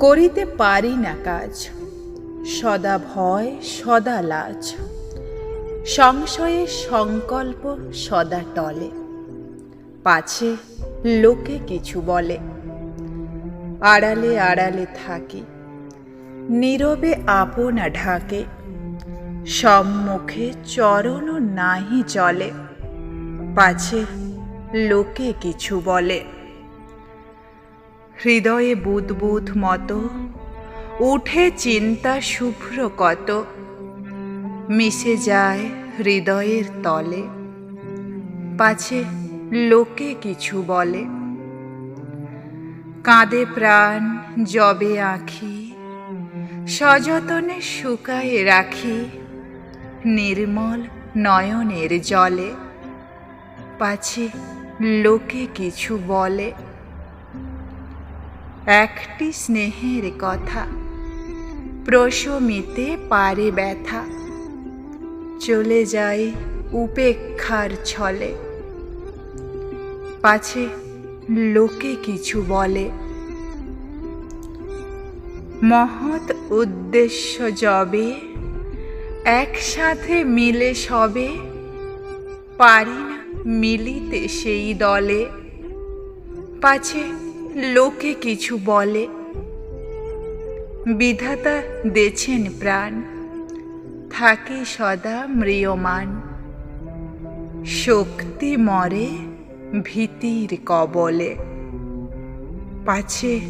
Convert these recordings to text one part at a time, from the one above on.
করিতে পারি না কাজ, সদা ভয়, সদা লাজ। সংশয়ে সংকল্প সদা টলে, পাছে লোকে কিছু বলে। আড়ালে আড়ালে থাকি, নীরবে আপনা ঢাকে, সম্মুখে চরণ নাহি চলে, পাছে লোকে কিছু বলে। হৃদয়ে বুদবুদ মতো, উঠে চিন্তা শুভ্র কত, মিশে যায় হৃদয়ের তলে, পাছে লোকে কিছু বলে। কাঁদে প্রাণ, জবে আঁখি, সযতনে শুকায়ে রাখি, নির্মল নয়নের জলে, পাছে লোকে কিছু বলে। একটি স্নেহের কথা। প্রশমিতে পারে ব্যথা। চলে যায় উপেক্ষার ছলে। পাছে লোকে কিছু বলে। মহৎ উদ্দেশ্য যবে একসাথে মিলে সবে, পারি না মিলিতে সেই দলে। পাছে লোকে কিছু বলে। বিধাতা দেছেন প্রাণ, থাকে সদা ম্রিয়মান। শক্তি মরে ভীতির কবলে, পাছে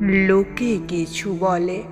লোকে কিছু বলে।